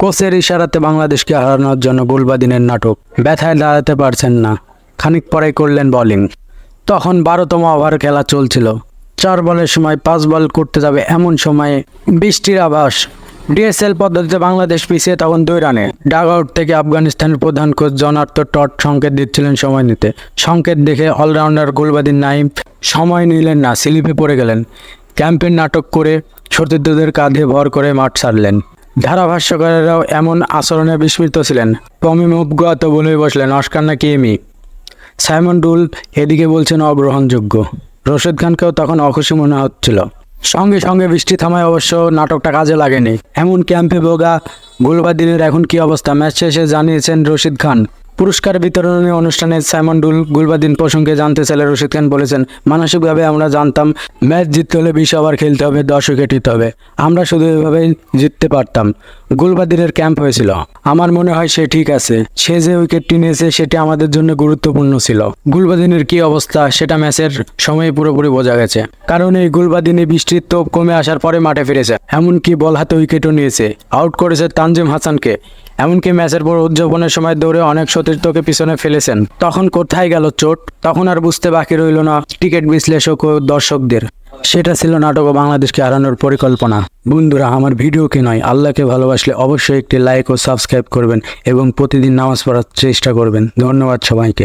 কোচের ইশারাতে বাংলাদেশকে হারানোর জন্য গুলবাদিনের নাটক। ব্যথায় দাঁড়াতে পারছেন না। খানিক পরে করলেন বোলিং তখন বারোতম ওভার খেলা চলছিল। চার বলের সময় পাঁচ বল করতে যাবে এমন সময়ে বৃষ্টির আভাস। ডিএসএল পদ্ধতিতে বাংলাদেশ পিছিয়ে তখন দুই রানে। ডাগ আউট থেকে আফগানিস্তানের প্রধান কোচ জনার্থ টট সংকেত দিচ্ছিলেন সময় নিতে। সংকেত দেখে অলরাউন্ডার গুলবাদিন নাইম সময় নিলেন না, স্লিপে পড়ে গেলেন। ক্যাম্পের নাটক করে সতীর্থদের কাঁধে ভর করে মাঠ ছাড়লেন ধারাভাষ্যকারেরাও এমন আচরণে বিস্মিত ছিলেন। টমি মুভগত বলে বসলেন, অস্কার নাকি এমি? সাইমন ডুল এদিকে বলছেন, অগ্রহণযোগ্য। রশিদ খানকেও তখন অখুশি মনে হচ্ছিল। সঙ্গে সঙ্গে বৃষ্টি থামায় অবশ্য নাটকটা কাজে লাগেনি। এমন ক্যাম্পে বোগা গোলবাদিনের এখন কি অবস্থা? ম্যাচ শেষে জানিয়েছেন রশিদ খান। পুরস্কার বিতরণী অনুষ্ঠানে সাইমন ডুল গুলবাদিন প্রসঙ্গে জানতে চাইলে রশিদ খান বলেছেন, মানসিকভাবে আমরা জানতাম ম্যাচ জিততে হলে বিশ ওভার খেলতে হবে, দশ উইকেট নিতে হবে। আমরা শুধু এভাবেই জিততে পারতাম। গুলবাদিনের ক্যাম্প হয়েছিল। আমার মনে হয় সে ঠিক আছে। সে যে উইকেটটি নিয়েছে সেটি আমাদের জন্য গুরুত্বপূর্ণ ছিল। গুলবাদিনের কি অবস্থা সেটা ম্যাচের সময় পুরোপুরি বোঝা গেছে। কারণ এই গুলবাদিনে বৃষ্টির তোপ কমে আসার পরে মাঠে ফিরেছে। এমনকি বল হাতে উইকেটও নিয়েছে। আউট করেছে তানজিম হাসানকে। এমনকি ম্যাচের পর উদযাপনের সময় দৌড়ে অনেক সতীর্থকে পিছনে ফেলেছেন। তখন কোথায় গেল চোট? তখন আর বুঝতে বাকি রইল না টিকিট বিশ্লেষক ও দর্শকদের। সেটা ছিল নাটক ও বাংলাদেশকে হারানোর পরিকল্পনা। বন্ধুরা, আমার ভিডিওকে নয়? আল্লাহকে ভালোবাসলে অবশ্যই একটি লাইক ও সাবস্ক্রাইব করবেন এবং প্রতিদিন নামাজ পড়ার চেষ্টা করবেন। ধন্যবাদ সবাইকে।